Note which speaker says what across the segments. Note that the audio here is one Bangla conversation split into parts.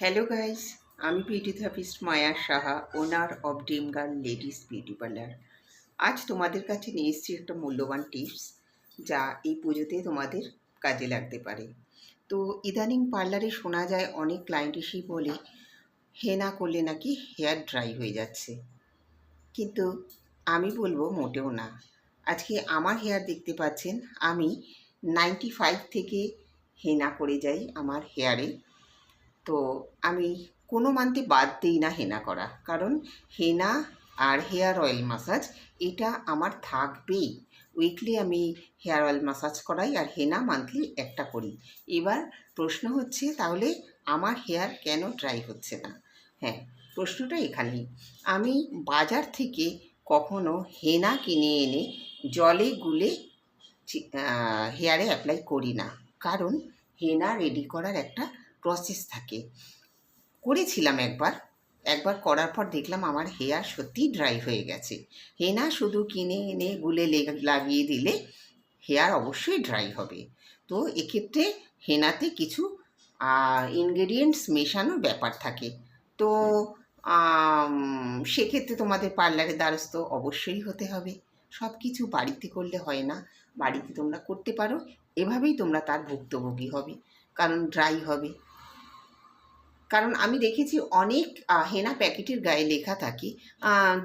Speaker 1: হ্যালো গাইস আমি beauty therapist Maya Saha owner of dream girl ladies beauty parlour আজ তোমাদের কাছে নিয়ে এসেছি একটা মূল্যবান টিপস যা এই পুজোতে তোমাদের কাজে লাগতে পারে। তো ইদানিং পার্লারে শোনা যায় অনেক ক্লায়েন্ট এসেই বলে হেনা করলে নাকি হেয়ার ড্রাই হয়ে যাচ্ছে। কিন্তু আমি বলব মোটেও না। আজকে আমার হেয়ার দেখতে পাচ্ছেন, আমি নাইনটি ফাইভ থেকে হেনা করে যাই আমার হেয়ারে তো আমি কোনো মান্থে বাদ দিই না হেনা করা। কারণ হেনা আর হেয়ার অয়েল মাসাজ, এটা আমার থাকবেই। উইকলি আমি হেয়ার অয়েল মাসাজ করাই আর হেনা মান্থলি একটা করি। এবার প্রশ্ন হচ্ছে, তাহলে আমার হেয়ার কেন ড্রাই হচ্ছে না? হ্যাঁ প্রশ্নটা এখানেই। আমি বাজার থেকে কখনো হেনা কিনে এনে জলে গুলে হেয়ারে অ্যাপ্লাই করি না। কারণ হেনা রেডি করার একটা প্রসেস থাকে। করেছিলাম একবার। একবার করার পর দেখলাম আমার হেয়ার সত্যি ড্রাই হয়ে গেছে। হেনা শুধু কিনে এনে গুলে লেগ- লাগিয়ে দিলে হেয়ার অবশ্যই ড্রাই হবে। তো এক্ষেত্রে হেনাতে কিছু ইনগ্রেডিয়েন্টস মেশানোর ব্যাপার থাকে। তো সেক্ষেত্রে তোমাদের পার্লারের দ্বারস্থ অবশ্যই হতে হবে। সব কিছু বাড়িতে করলে হয় না। বাড়িতে তোমরা করতে পারো। এভাবেই তোমরা তার ভুক্তভোগী হবে। কারণ ড্রাই হবে। কারণ আমি দেখেছি অনেক হেনা প্যাকেটের গায়ে লেখা থাকে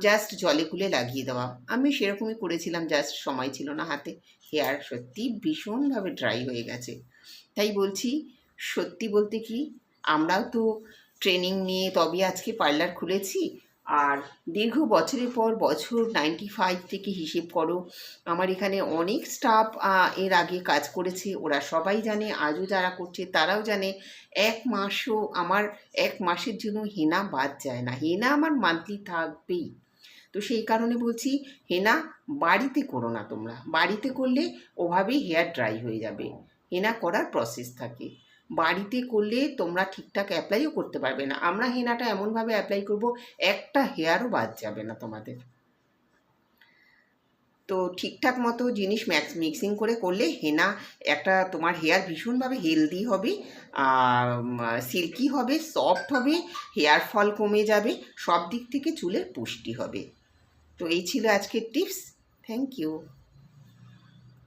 Speaker 1: জাস্ট জলে কুলে লাগিয়ে দেওয়া। আমি সেরকমই করেছিলাম জাস্ট সময় ছিল না হাতে। হেয়ার সত্যি ভীষণভাবে ড্রাই হয়ে গেছে। তাই বলছি, সত্যি বলতে কি, আমরাও তো ট্রেনিং নিয়ে তবে আজকে পার্লার খুলেছি। আর দীর্ঘ বছরের পর বছর নাইনটি ফাইভ থেকে হিসেব করো, আমার এখানে অনেক স্টাফ এর আগে কাজ করেছে। ওরা সবাই জানে, আজও যারা করছে তারাও জানে, এক মাসও আমার, এক মাসের জন্য হেনা বাদ যায় না। হেনা আমার মান্থলি থাকবেই। তো সেই কারণে বলছি, হেনা বাড়িতে করো না তোমরা। বাড়িতে করলে ওভাবেই হেয়ার ড্রাই হয়ে যাবে। হেনা করার প্রসেস থাকে। বাড়িতে করলে তোমরা ঠিকঠাক অ্যাপ্লাইও করতে পারবে না। আমরা হেনাটা এমনভাবে অ্যাপ্লাই করব, একটা হেয়ারও বাদ যাবে না তোমাদের। তো ঠিকঠাক মতো জিনিস ম্যাক্স মিক্সিং করে করলে হেনা একটা তোমার হেয়ার ভীষণভাবে হেলদি হবে সিল্কি হবে সফট হবে হেয়ার ফল কমে যাবে সব দিক থেকে চুলের পুষ্টি হবে। তো এই ছিল আজকের টিপস থ্যাংক ইউ